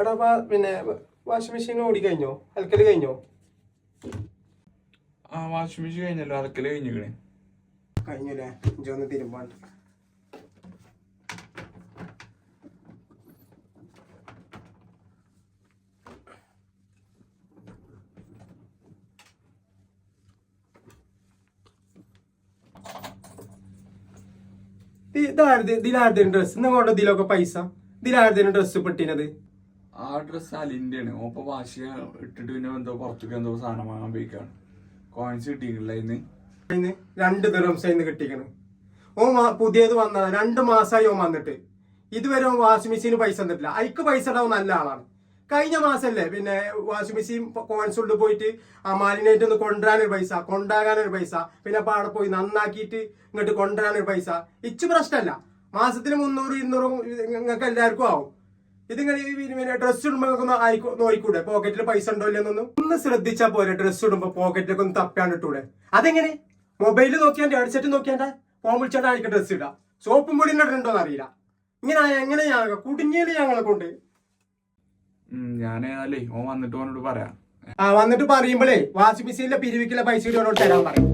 എടാ പിന്നെ washing machine ഓടി കഴിഞ്ഞോ? അലക്കൽ കഴിഞ്ഞോ? ആ വാഷിംഗ് മെഷീൻ കഴിഞ്ഞല്ലോ അലക്കൽ കഴിഞ്ഞിക്കണേ കഴിഞ്ഞല്ലേ? ഇഞ്ചൊന്ന് തിരുമ്പാണ്ട് ഇതാരുടെ ഇതിലാരുടെ ഡ്രസ്സ് കൊണ്ട് ഇതിലൊക്കെ പൈസ? ഇതിലാരുടെ ഡ്രസ്സ് പെട്ടിനത് ആ ഡ്രസ്സ് അലിന്റെയാണ് ഓപ്പ വാശി ഇട്ടിട്ട് പിന്നെ എന്തോ പുറത്തേക്ക് എന്തോ സാധനം വാങ്ങാൻ പോയിക്കാണ്. കോയിൻസ് കിട്ടിയിട്ടില്ല ഇന്ന് ഇന്ന് രണ്ട് ദിറംസ് കിട്ടിക്കണം ഓ പുതിയത് വന്ന രണ്ട് മാസമായി ഓൻ വന്നിട്ട്. ഇതുവരെ ഓൻ വാഷിംഗ് മെഷീന് പൈസ തന്നിട്ടില്ല. അയക്ക് പൈസ ഉണ്ടാവും നല്ല ആളാണ്. കഴിഞ്ഞ മാസല്ലേ പിന്നെ വാഷിംഗ് മെഷീൻ കോൺസുള്ളിൽ പോയിട്ട് ആ മാലിനായിട്ട് ഒന്ന് കൊണ്ടുവരാനൊരു പൈസ കൊണ്ടാകാനൊരു പൈസ. പിന്നെ പാടെ പോയി നന്നാക്കിയിട്ട് ഇങ്ങോട്ട് കൊണ്ടുവരാനൊരു പൈസ. ഇച്ച് പ്രശ്നമല്ല മാസത്തിന് മുന്നൂറ് ഇരുന്നൂറും നിങ്ങൾക്ക് എല്ലാവർക്കും ആവും. ഇതിങ്ങനെ ഈ പിന്നെ ഡ്രസ്സ് ഇടുമ്പോ ഒന്ന് ആയിക്കോ നോയിക്കൂടെ? പോക്കറ്റിൽ പൈസ ഉണ്ടോ ഇല്ലെന്നൊന്നും ഒന്ന് ശ്രദ്ധിച്ചാ പോരെ ഡ്രസ്സ് ഇടുമ്പോ പോക്കറ്റിലൊക്കെ ഒന്ന് തപ്പാണ്ടിട്ടൂടെ അതെങ്ങനെ? മൊബൈലിൽ നോക്കിയാണ്ട് ഹെഡ്സെറ്റ് നോക്കിയാണ്ട് ഫോൺ വിളിച്ചാണ്ട് ആയിരിക്കും ഡ്രസ്സ് ഇടാം. സോപ്പും പൊടി ഉണ്ടോ അറിയില്ല ഇങ്ങനെ എങ്ങനെ ഞാൻ കുടുങ്ങിയത് ഞങ്ങളെ കൊണ്ട്? ഞാൻ ഓ ഓൻ വന്നിട്ട് ഓനോട് പറയാം. ആ വന്നിട്ട് പറയുമ്പോഴേ വാഷിംഗ് മെഷീനിലെ പിരിവിക്കുള്ള പൈസ കൂടി അവനോട് തരാൻ പറയും.